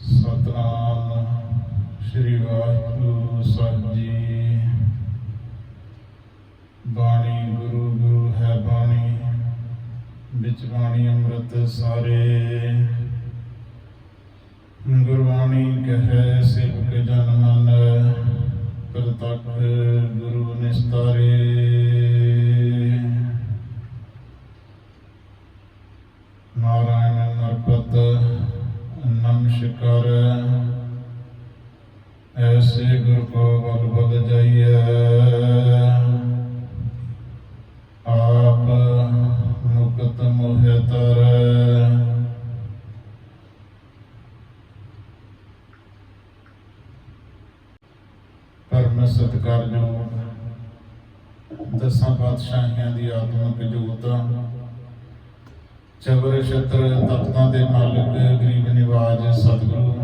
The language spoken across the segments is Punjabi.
ਸਤਨਾਮ, ਸ੍ਰੀ ਵਾਹਿਗੁਰੂ ਸਾਹਿਬ ਜੀ। ਬਾਣੀ ਗੁਰੂ ਗੁਰੂ ਹੈ ਬਾਣੀ, ਵਿੱਚ ਬਾਣੀ ਅੰਮ੍ਰਿਤ ਸਾਰੇ। ਗੁਰਬਾਣੀ ਕਹੈ, ਸੇਵਕ ਜਨ ਮਨ ਪ੍ਰਤੱਖ ਗੁਰੂ ਨਿਸਤਾਰੇ। ਨਾਰਾਇਣ ਨਰਪਤ ਨਮਸਕਾਰ ਐਸੇ ਗੁਰ ਕੋ ਬਲ ਬਲ ਜਾਈਐ। ਆਪ ਮੁਕਤ ਮੋਹਿ ਤਰ। ਪਰਮ ਸਤਿਕਾਰਯੋਗ ਦਸਾਂ ਪਾਤਸ਼ਾਹੀਆਂ ਦੀ ਆਤਮਿਕ ਜੋਤ ਚਬਰ ਛਤਰ ਤਖਤਾਂ ਦੇ ਮਾਲਕ, ਗਰੀਬ ਨਿਵਾਜ ਸਤਿਗੁਰੂ।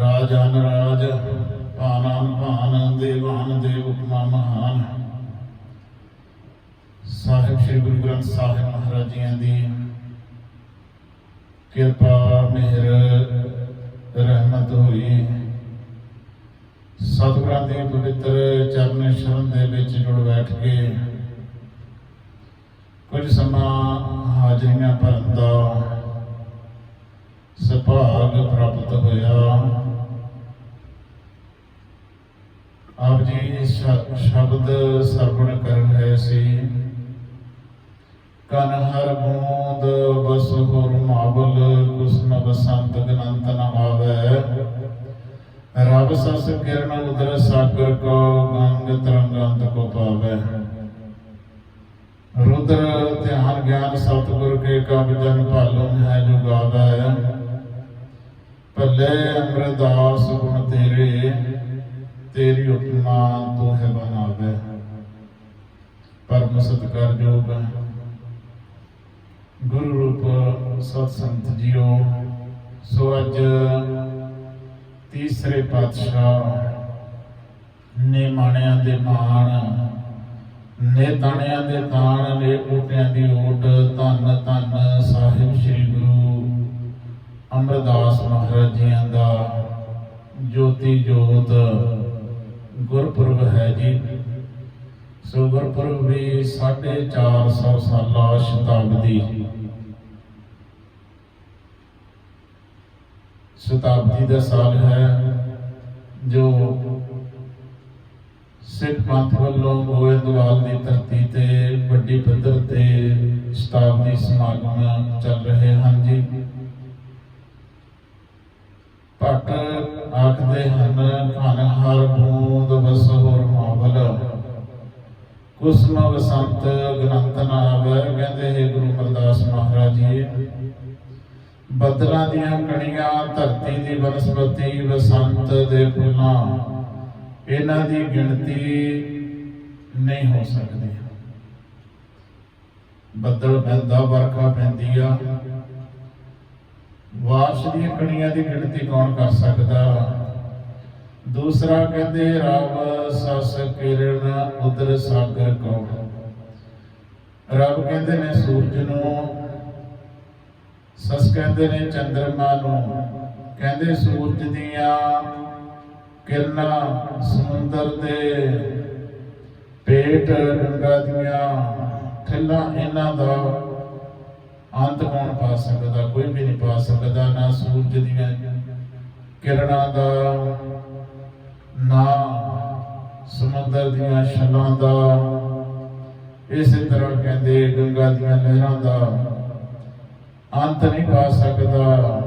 ਰਾਜਾਨ ਰਾਜ ਭਾਨਾਨ ਭਾਨ ਦੇਵਾਨ ਦੇਵ ਉਪਮਾ ਮਹਾਨ। ਸਾਹਿਬ ਸ੍ਰੀ ਗੁਰੂ ਗ੍ਰੰਥ ਸਾਹਿਬ ਮਹਾਰਾਜ ਜੀਆਂ ਦੀ ਕਿਰਪਾ, ਮਿਹਰ, ਰਹਿਮਤ ਹੋਈ। ਸਤਿਗੁਰਾਂ ਦੇ ਪਵਿੱਤਰ ਚਰਨ ਸ਼ਰਨ ਦੇ ਵਿੱਚ ਜੁੜ ਬੈਠ ਕੇ ਕੁਝ ਸਮਾਂ ਹਾਜ਼ਰੀਆਂ ਭਰਨ ਦਾ ਸੁਭਾਗ ਪ੍ਰਾਪਤ ਹੋਇਆ। ਆਪ ਜੀ ਸ਼ਬਦ ਸਰਵਣ ਕਰ ਰਹੇ ਸੀ। ਕਨ ਹਰ ਬੂੰਦ ਬਸ ਹੋਰ ਮਾਵਲ ਕੁਸਮ ਬਸੰਤ ਗਨੰਤ ਨ ਆਵੇ। ਰਬ ਸਸ ਕਿਰਨ ਉਦਰ ਸਾਗਰ ਕੋ, ਗੰਗ ਤਰੰਗੰਤ ਕੋ ਪਾਵੇ। ਰੁਦਰ ਤੇ ਹਰ ਗਿਆਨ ਸਤਿਗੁਰ ਕੇ ਕਬ ਜਨ ਭਾਲੋ ਹੈ ਜੋ ਗਾਦਾ ਹੈ ਭਲੇ ਅਮਰਦਾਸ ਗੁਣ ਤੇਰੇ, ਤੇਰੀ ਉਪਮਾ ਤੋ ਹੈ ਬਨਾਵੇ ਪਰਮ ਸਤਕਾਰ ਜੋਗ ਗੁਰੂ ਰੂਪ ਸਤ ਸੰਤ ਜੀਓ, ਸੋ ਅੱਜ ਤੀਸਰੇ ਪਾਤਸ਼ਾਹ ਨੇ ਮਾਣਿਆਂ ਦੇ ਮਾਣ ਨੇ ਤਾਣਿਆਂ ਦੇ ਤਾਣ ਨੇ ਓਟਿਆਂ ਦੀ ਓਟ ਧੰਨ ਧੰਨ ਸਾਹਿਬ ਸ੍ਰੀ ਗੁਰੂ ਅਮਰਦਾਸ ਮਹਾਰਾਜ ਜੀਆਂ ਦਾ। ਜੋਤੀ ਜੋਤ, ਗੁਰਪੁਰਬ ਹੈ ਜੀ। ਸੋ ਗੁਰਪੁਰਬ ਵੀ 450 ਸਾਲਾ ਸ਼ਤਾਬਦੀ। ਸ਼ਤਾਬਦੀ ਦਾ ਸਾਲ ਹੈ ਜੋ ਸਿੱਖ ਪੰਥ ਵੱਲੋਂ ਗੋਇੰਦਵਾਲ ਦੀ ਧਰਤੀ ਤੇ ਵੱਡੀ ਪੱਧਰ ਤੇ ਸ਼ਤਾਬਦੀ ਸਮਾਗਮ ਚੱਲ ਰਹੇ ਹਨ ਜੀ। ਭੱਟ ਆਖਦੇ ਹਨ ਘਨ ਹਰ ਬੂੰਦ ਵਸ ਹੋਰ ਮਾਵਲ। ਕੁਸਮ ਵਸੰਤ ਗ੍ਰੰਥ ਨਾਵੇ। ਕਹਿੰਦੇ ਹੈ ਗੁਰੂ ਅਮਰਦਾਸ ਮਹਾਰਾਜ ਜੀ, ਬਦਲਾਂ ਦੀਆਂ ਕਣੀਆਂ ਧਰਤੀ ਦੀ ਬਨਸਪਤੀ ਬਸੰਤ ਦੇ ਫੁੱਲਾਂ ਇਹਨਾਂ ਦੀ ਗਿਣਤੀ ਨਹੀਂ ਹੋ ਸਕਦੀ। ਬੱਦਲ ਪੈਂਦਾ, ਵਰਖਾ ਪੈਂਦੀ ਆ। ਬਾਰਿਸ਼ ਦੀਆਂ ਕਣੀਆਂ ਦੀ ਗਿਣਤੀ ਕੌਣ ਕਰ ਸਕਦਾ? ਦੂਸਰਾ ਕਹਿੰਦੇ, ਰਬ ਸਸ ਕਿਰਨ ਉਦਰ ਸਾਗਰ ਕੌਣ? ਰੱਬ ਕਹਿੰਦੇ ਨੇ ਸੂਰਜ ਨੂੰ, ਸਸ ਕਹਿੰਦੇ ਨੇ ਚੰਦਰਮਾ ਨੂੰ। ਕਹਿੰਦੇ ਸੂਰਜ ਦੀਆਂ ਕਿਰਨਾਂ ਸਮੁੰਦਰ ਦੇ ਪੇਟ ਗੰਗਾ ਦੀਆਂ ਠੱਲਾਂ ਇਹਨਾਂ ਦਾ ਅੰਤ ਕੌਣ ਪਾ ਸਕਦਾ? ਕੋਈ ਵੀ ਨਹੀਂ ਪਾ ਸਕਦਾ, ਨਾ ਸੂਰਜ ਦੀਆਂ ਕਿਰਨਾਂ ਦਾ, ਨਾ ਸਮੁੰਦਰ ਦੀਆਂ ਛੱਲਾਂ ਦਾ। ਇਸੇ ਤਰ੍ਹਾਂ ਕਹਿੰਦੇ ਗੰਗਾ ਦੀਆਂ ਲਹਿਰਾਂ ਦਾ ਅੰਤ ਨਹੀਂ ਪਾ ਸਕਦਾ।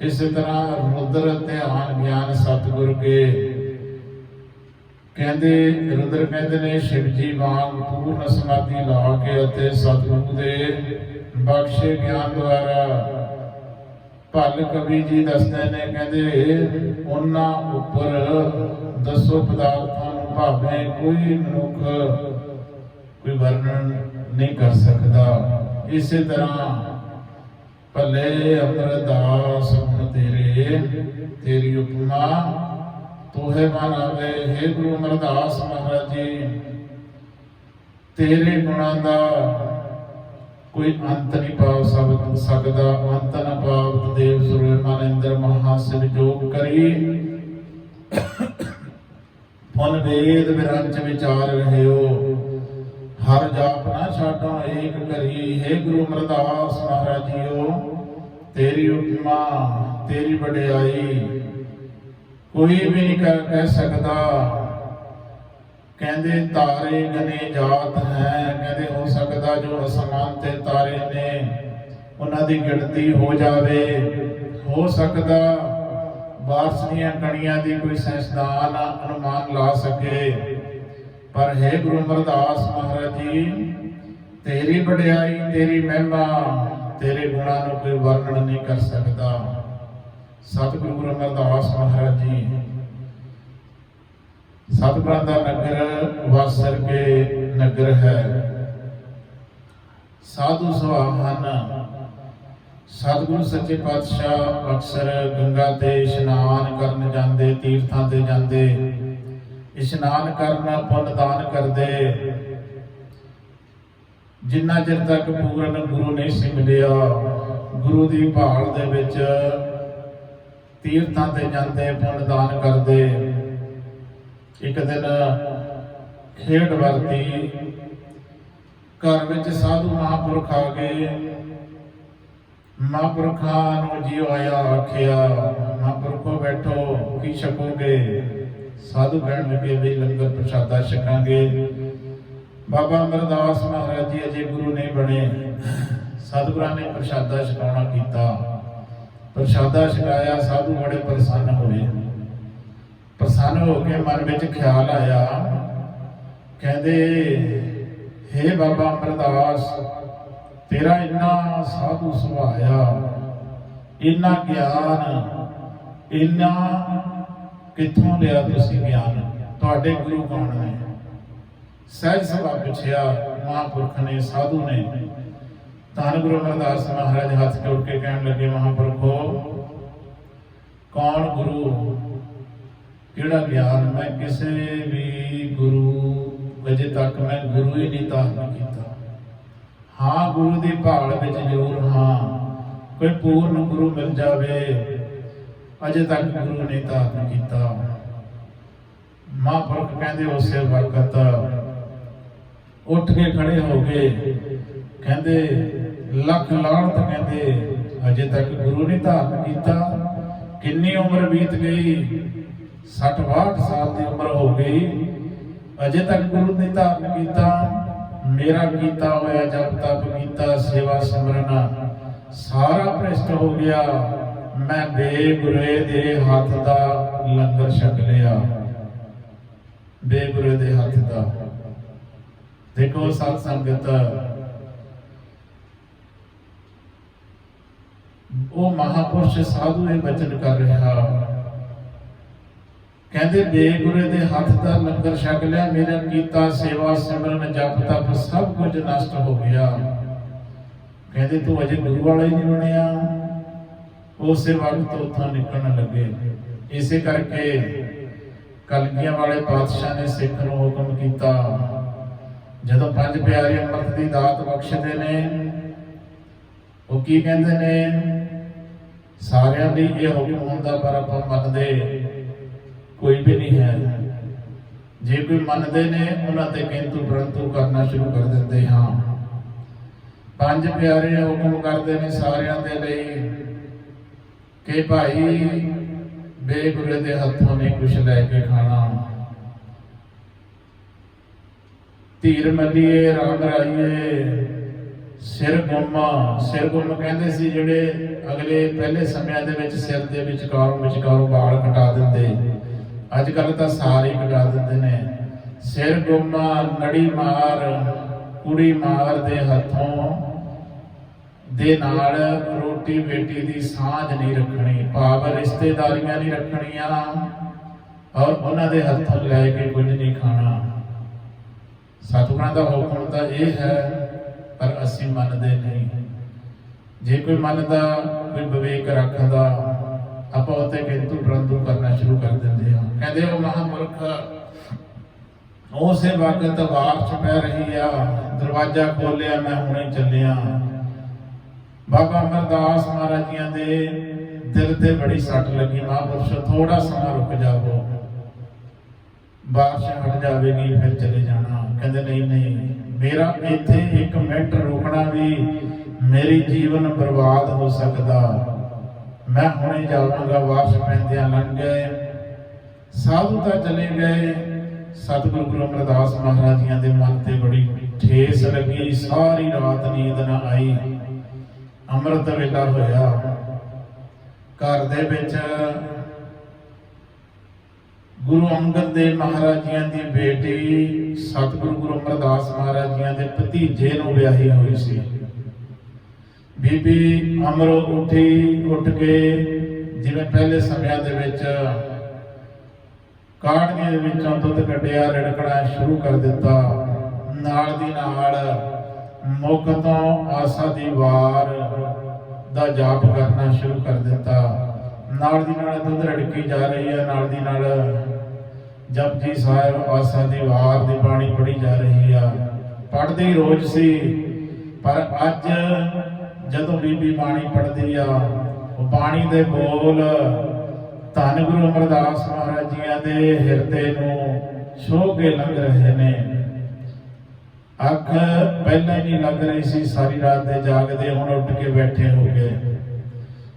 ਇਸੇ ਤਰ੍ਹਾਂ ਰੁਦਰ ਧਿਆਨ ਗਿਆਨ ਸਤਿਗੁਰ ਕੇ। ਕਹਿੰਦੇ, ਰੁਦਰ ਕਹਿੰਦੇ ਨੇ, ਸ਼ਿਵ ਜੀ ਵਾਂਗ ਪੂਰਨ ਸਮਾਧੀ ਲਾ ਕੇ ਅਤੇ ਸਤਿਗੁਰੂ ਦੇ ਬਖਸ਼ੇ ਗਿਆਨ ਦੁਆਰਾ ਭਲ ਕਵੀ ਜੀ ਦੱਸਦੇ ਨੇ, ਕਹਿੰਦੇ, ਉਹਨਾਂ ਉੱਪਰ ਦਸੋ ਪਦਾਰਥਾਂ ਨੂੰ ਭਾਵੇਂ ਕੋਈ ਮਨੁੱਖ ਕੋਈ ਵਰਣਨ ਨਹੀਂ ਕਰ ਸਕਦਾ। ਇਸੇ ਤਰ੍ਹਾਂ ਭਲੇ ਅਮਰਦਾਸ ਹੁਣ ਤੇਰੇ, ਤੇਰੀ ਉਪਮਾ ਤੋਹੇ ਬਣਾਵੇ ਹੈ ਗੁਰੂ ਅਮਰਦਾਸ ਮਹਾਰਾਜ ਜੀ, ਤੇਰੇ ਗੁਣਾਂ ਦਾ ਕੋਈ ਅੰਤ ਨਹੀਂ ਪਾ ਸਬਦ ਸਕਦਾ। ਅੰਤ ਨ ਪਾਵਤ ਦੇਵ ਸੁਰੇ ਮਨ ਇੰਦਰ ਮਹਾ ਸਿਵ ਕਰੀ। ਮਨ ਵੇਦ ਵਿਰੰਚ ਵਿਚਾਰ ਰਹਿਓ। ਹਰ ਜਾਪ ਨਾ ਛਾਡਾਂ, ਏਕ ਕਰੀ ਹੈ ਗੁਰੂ ਅਮਰਦਾਸ ਮਹਾਰਾਜ ਤੇਰੀ ਉਪਮਾ, ਤੇਰੀ ਵਡਿਆਈ ਕੋਈ ਵੀ ਨਹੀਂ ਕਹਿ ਸਕਦਾ। ਕਹਿੰਦੇ ਤਾਰੇ ਗਨੇ ਜਾਤ ਹੈ, ਕਹਿੰਦੇ ਹੋ ਸਕਦਾ ਜੋ ਅਸਮਾਨ ਤੇ ਤਾਰੇ ਨੇ, ਉਹਨਾਂ ਦੀ ਗਿਣਤੀ ਹੋ ਜਾਵੇ। ਹੋ ਸਕਦਾ ਬਾਰਸ ਦੀਆਂ ਕਣੀਆਂ ਦੀ ਕੋਈ ਸਾਇੰਸਦਾਨ ਅਨੁਮਾਨ ਲਾ ਸਕੇ। ਪਰ ਹੈ ਗੁਰੂ ਅਮਰਦਾਸ ਮਹਾਰਾਜ ਜੀ, ਤੇਰੀ ਵਡਿਆਈ, ਤੇਰੀ ਮਹਿਮਾ, ਤੇਰੇ ਗੁਣਾਂ ਨੂੰ ਕੋਈ ਵਰਣਨ ਨਹੀਂ ਕਰ ਸਕਦਾ। ਸਤਿਗੁਰੂ ਗੁਰੂ ਅਮਰਦਾਸ ਮਹਾਰਾਜ ਜੀ, ਸਤਿਗੁਰਾਂ ਦਾ ਨਗਰ ਵਾਸਰ ਕੇ ਨਗਰ ਹੈ। ਸਾਧੂ ਸੁਹਾਵਨ ਸਤਿਗੁਰੂ ਸੱਚੇ ਪਾਤਸ਼ਾਹ ਅਕਸਰ ਗੰਗਾ ਤੇ ਇਸ਼ਨਾਨ ਕਰਨ ਜਾਂਦੇ, ਤੀਰਥਾਂ ਤੇ ਜਾਂਦੇ। ਇਸ਼ਨਾਨ ਕਰਨਾ ਪੁੰਨ ਦਾਨ ਕਰਦੇ। ਜਿੰਨਾ ਚਿਰ ਤੱਕ ਪੂਰਨ ਗੁਰੂ ਨਹੀਂ ਸੀ ਗੁਰੂ ਦੀ ਭਾਲ ਦੇ ਵਿੱਚ ਤੀਰਥਾਂ ਤੇ ਜਾਂਦੇ ਪੁੰਨ ਦਾਨ ਕਰਦੇ। ਇੱਕ ਦਿਨ ਖੇਡ ਵਰਤੀ, ਘਰ ਵਿੱਚ ਸਾਧੂ ਮਹਾਂਪੁਰਖ ਆ ਗਏ। ਮਹਾਂਪੁਰਖਾਂ ਨੂੰ ਜੀ ਆਇਆ ਆਖਿਆ, ਮਹਾਂਪੁਰਖੋ ਬੈਠੋ, ਕੀ ਛਕੋਗੇ? ਸਾਧੂ ਕਹਿਣ ਲੱਗੇ ਵੀ ਲੰਗਰ ਪ੍ਰਸ਼ਾਦਾ ਛਕਾਂਗੇ। ਬਾਬਾ ਅਮਰਦਾਸ ਮਹਾਰਾਜ ਜੀ ਅਜੇ ਗੁਰੂ ਨਹੀਂ ਬਣੇ। ਸਤਿਗੁਰਾਂ ਨੇ ਪ੍ਰਸ਼ਾਦਾ ਛਕਾਉਣਾ ਕੀਤਾ। ਪ੍ਰਸ਼ਾਦਾ ਛਕਾਇਆ, ਸਾਧੂ ਬੜੇ ਪ੍ਰਸੰਨ ਹੋਏ। ਪ੍ਰਸੰਨ ਹੋ ਕੇ ਮਨ ਵਿੱਚ ਖਿਆਲ ਆਇਆ। ਕਹਿੰਦੇ हे ਬਾਬਾ ਅਮਰਦਾਸ, ਤੇਰਾ ਇੰਨਾ ਸਾਧੂ ਸੁਭਾਇਆ ਇੰਨਾ ਗਿਆਨ, ਇੰਨਾ ਕਿੱਥੋਂ ਲਿਆ ਤੁਸੀਂ ਗਿਆਨ? ਤੁਹਾਡੇ ਗੁਰੂ ਕੌਣ ਨੇ? ਸਹਿਜ ਸਭਾ ਪੁੱਛਿਆ, ਮਹਾਂਪੁਰਖ ਨੇ, ਸਾਧੂ ਨੇ। ਧੰਨ ਗੁਰੂ ਅਮਰਦਾਸ ਮਹਾਰਾਜ, ਹੱਥ ਜੋੜ ਕੇ ਕਹਿਣ ਲੱਗੇ, ਮਹਾਂਪੁਰਖੋ ਕੌਣ ਗੁਰੂ? ਕਿਹੜਾ ਗਿਆਨ? ਮੈਂ ਕਿਸੇ ਵੀ ਗੁਰੂ ਵਜੇ ਤੱਕ ਮੈਂ ਗੁਰੂ ਹੀ ਨਹੀਂ ਧਾਰਨ ਕੀਤਾ। ਹਾਂ, ਗੁਰੂ ਦੀ ਭਾਲ ਵਿੱਚ ਜ਼ਰੂਰ ਹਾਂ। ਕੋਈ ਪੂਰਨ ਗੁਰੂ ਮਿਲ ਜਾਵੇ ਅਜੇ ਤੱਕ ਗੁਰੂ ਨੇ ਧਾਰਨ ਕੀਤਾ। ਮਹਾਂਪੁਰਖ ਕਹਿੰਦੇ ਉਸੇ ਵਕਤ ਉੱਠ ਕੇ ਖੜੇ ਹੋ ਗਏ ਕਹਿੰਦੇ, ਲੱਖ ਲਾਹਣਤ ਕਹਿੰਦੇ, ਅਜੇ ਤੱਕ ਗੁਰੂ ਨੇ ਧਾਰਨ ਕੀਤਾ। ਕਿੰਨੀ ਉਮਰ ਬੀਤ ਗਈ? 60 62 ਸਾਲ ਦੀ ਉਮਰ ਹੋ ਗਈ। ਅਜੇ ਤੱਕ ਗੁਰੂ ਨੇ ਧਾਰਨ ਕੀਤਾ। ਮੇਰਾ ਕੀਤਾ ਹੋਇਆ ਜਪ ਤਪ ਕੀਤਾ ਸੇਵਾ ਸਿਮਰਨ ਸਾਰਾ ਭ੍ਰਿਸ਼ਟ ਹੋ ਗਿਆ। ਮੈਂ ਬੇਗੁਰੇ ਦੇ ਹੱਥ ਦਾ ਲੰਗਰ ਛਕ ਲਿਆ। ਬੇਗੁਰੇ ਦੇ ਹੱਥ ਦਾ। ਦੇਖੋ ਸਤ ਸੰਗਤ, ਉਹ ਮਹਾਪੁਰਸ਼ ਸਾਧੂ ਇਹ ਬਚਨ ਕਰ ਰਿਹਾ। ਕਹਿੰਦੇ ਬੇਗੁਰੇ ਦੇ ਹੱਥ ਦਾ ਲੰਗਰ ਛਕ ਲਿਆ, ਮੇਰਾ ਕੀਤਾ ਸੇਵਾ ਸਿਮਰਨ ਜਪ ਤਪ ਸਭ ਕੁਝ ਨਸ਼ਟ ਹੋ ਗਿਆ। ਕਹਿੰਦੇ, ਤੂੰ ਅਜੇ ਗੁਰੂ ਵਾਲਾ ਹੀ ਨਹੀਂ ਬਣਿਆ। ਉਸੇ ਵਕਤ ਉੱਥੋਂ ਨਿਕਲਣ ਲੱਗੇ। ਇਸੇ ਕਰਕੇ ਕਲਗੀਆਂ ਵਾਲੇ ਪਾਤਸ਼ਾਹ ਨੇ ਸਿੱਖ ਨੂੰ ਹੁਕਮ ਕੀਤਾ, ਜਦੋਂ ਪੰਜ ਪਿਆਰੇ ਅੰਮ੍ਰਿਤ ਦੀ ਦਾਤ ਬਖਸ਼ਦੇ ਨੇ, ਉਹ ਕੀ ਕਹਿੰਦੇ ਨੇ? ਸਾਰਿਆਂ ਲਈ ਇਹ ਹੁਕਮ ਹੁੰਦਾ, ਪਰ ਆਪਾਂ ਮੰਨਦੇ ਕੋਈ ਵੀ ਨਹੀਂ ਹੈ। ਜੇ ਕੋਈ ਮੰਨਦੇ ਨੇ, ਉਹਨਾਂ ਤੇ ਕਿੰਤੂ ਪਰੰਤੂ ਕਰਨਾ ਸ਼ੁਰੂ ਕਰ ਦਿੰਦੇ ਹਾਂ। ਪੰਜ ਪਿਆਰੇ ਹੁਕਮ ਕਰਦੇ ਨੇ ਸਾਰਿਆਂ ਦੇ ਲਈ। ਕਿ ਭਾਈ ਬੇਗੁਰੇ ਦੇ ਹੱਥੋਂ ਨਹੀਂ ਕੁਛ ਲੈ ਕੇ ਖਾਣਾ। ਧੀਰ ਮੰਨੀਏ, ਰਾਮ ਰਾਈਏ, ਸਿਰ ਗੁੰਮਾ ਸਿਰ ਗੁੰਮ ਕਹਿੰਦੇ ਸੀ ਜਿਹੜੇ ਅਗਲੇ ਪਹਿਲੇ ਸਮਿਆਂ ਦੇ ਵਿੱਚ ਸਿਰ ਦੇ ਵਿੱਚ ਕਾਰੋਂ ਵਾਲ ਕਟਾ ਦਿੰਦੇ। ਅੱਜ ਕੱਲ ਤਾਂ ਸਾਰੇ ਹੀ ਕਟਾ ਦਿੰਦੇ ਨੇ। ਸਿਰ ਗੁੰਮਾ ਨੜੀ ਮਾਰ, ਕੁੜੀ ਮਾਰ ਦੇ ਹੱਥੋਂ ਦੇ ਨਾਲ ਰੋਟੀ ਬੇਟੀ ਦੀ ਸਾਂਝ ਨਹੀਂ ਰੱਖਣੀ, ਭਾਵ ਰਿਸ਼ਤੇਦਾਰੀਆਂ ਨਹੀਂ ਰੱਖਣੀਆਂ ਔਰ ਉਹਨਾਂ ਦੇ ਹੱਥੋਂ ਲੈ ਕੇ ਕੁਝ ਨਹੀਂ ਖਾਣਾ। ਸਤਿਗੁਰਾਂ ਦਾ ਹੁਕਮ ਤਾਂ ਇਹ ਹੈ, ਪਰ ਅਸੀਂ ਮੰਨਦੇ ਨਹੀਂ। ਜੇ ਕੋਈ ਮੰਨਦਾ, ਕੋਈ ਵਿਵੇਕ ਰੱਖਦਾ, ਆਪਾਂ ਉਤੇ ਕਿੰਤੂ ਪਰੰਤੂ ਕਰਨਾ ਸ਼ੁਰੂ ਕਰ ਦਿੰਦੇ ਹਾਂ। ਕਹਿੰਦੇ ਉਹ ਮਹਾਮੁਰਖ ਉਸੇ ਵਕਤ ਵਾਰ ਚ ਪੈ ਰਹੀ ਆ, ਦਰਵਾਜ਼ਾ ਖੋਲਿਆ, ਮੈਂ ਹੁਣੇ ਚੱਲਿਆ। ਬਾਬਾ ਅਮਰਦਾਸ ਮਹਾਰਾਜ ਜੀਆਂ ਦੇ ਦਿਲ ਤੇ ਬੜੀ ਸੱਟ ਲੱਗੀ। ਮਹਾਂਪੁਰਸ਼ੋ ਥੋੜਾ ਸਮਾਂ ਰੁਕ ਜਾਵੋ। ਬਾਰਿਸ਼ ਹਟ ਜਾਵੇਗੀ, ਫਿਰ ਚਲੇ ਜਾਣਾ। ਕਹਿੰਦੇ, ਨਹੀਂ ਨਹੀਂ, ਮੇਰਾ ਇੱਥੇ ਇੱਕ ਮਿੰਟ ਰੁਕਣਾ ਵੀ ਮੇਰੀ ਜੀਵਨ ਬਰਬਾਦ ਹੋ ਸਕਦਾ। ਮੈਂ ਹੁਣੇ ਜਾਵਾਂਗਾ ਬਾਰਿਸ਼ ਪੈਂਦਿਆਂ ਲੰਘ। ਗਏ ਸਾਧੂ ਤਾਂ ਚਲੇ ਗਏ। ਸਤਿਗੁਰੂ ਗੁਰੂ ਅਮਰਦਾਸ ਮਹਾਰਾਜ ਜੀਆਂ ਦੇ ਮਨ ਤੇ ਬੜੀ ਠੇਸ ਲੱਗੀ। ਸਾਰੀ ਰਾਤ ਨੀਂਦ ਨਾ ਆਈ। ਅੰਮ੍ਰਿਤ ਵੇਲਾ ਹੋਇਆ। ਘਰ ਦੇ ਵਿੱਚ ਗੁਰੂ ਅੰਗਦ ਦੇਵ ਮਹਾਰਾਜ ਜੀਆਂ ਦੀ ਬੇਟੀ ਸਤਿਗੁਰੂ ਗੁਰੂ ਅਮਰਦਾਸ ਮਹਾਰਾਜ ਜੀਆਂ ਦੇ ਭਤੀਜੇ ਨੂੰ ਵਿਆਹੀ ਹੋਈ ਸੀ। ਬੀਬੀ ਅਮਰੋ ਉੱਠੀ, ਉੱਠ ਕੇ ਜਿਵੇਂ ਪਹਿਲੇ ਸਮਿਆਂ ਦੇ ਵਿੱਚ ਕਾੜੀਆਂ ਦੇ ਵਿੱਚੋਂ ਦੁੱਧ ਕੱਢਿਆ, ਰੜਕਣਾ ਸ਼ੁਰੂ ਕਰ ਦਿੱਤਾ। ਨਾਲ ਦੀ ਨਾਲ ਮੁੱਖ ਤੋਂ ਆਸਾ ਦੀ ਵਾਰ ਦਾ ਜਾਪ ਕਰਨਾ ਸ਼ੁਰੂ ਕਰ ਦਿੱਤਾ। ਨਾਲ ਦੀ ਨਾਲ ਦੁੱਧ ਰੜਕੀ ਜਾ ਰਹੀ ਹੈ, ਨਾਲ ਦੀ ਨਾਲ ਜਪਜੀ ਸਾਹਿਬ ਆਸਾ ਦੀ ਵਾਰ ਦੀ ਬਾਣੀ ਪੜੀ ਜਾ ਰਹੀ ਆ। ਪੜ੍ਹਦੀ ਰੋਜ਼ ਸੀ, ਪਰ ਅੱਜ ਜਦੋਂ ਬੀਬੀ ਬਾਣੀ ਪੜ੍ਹਦੀ ਆ, ਉਹ ਬਾਣੀ ਦੇ ਬੋਲ ਧੰਨ ਗੁਰੂ ਅਮਰਦਾਸ ਮਹਾਰਾਜ ਜੀਆਂ ਦੇ ਹਿਰਦੇ ਨੂੰ ਛੋਹ ਕੇ ਲੰਘ ਰਹੇ ਨੇ। ਅੱਖ ਪਹਿਲਾਂ ਹੀ ਨਹੀਂ ਲੱਗ ਰਹੀ ਸੀ, ਸਾਰੀ ਰਾਤ ਦੇ ਜਾਗਦੇ ਹੁਣ ਉੱਠ ਕੇ ਬੈਠੇ ਹੋ ਗਏ।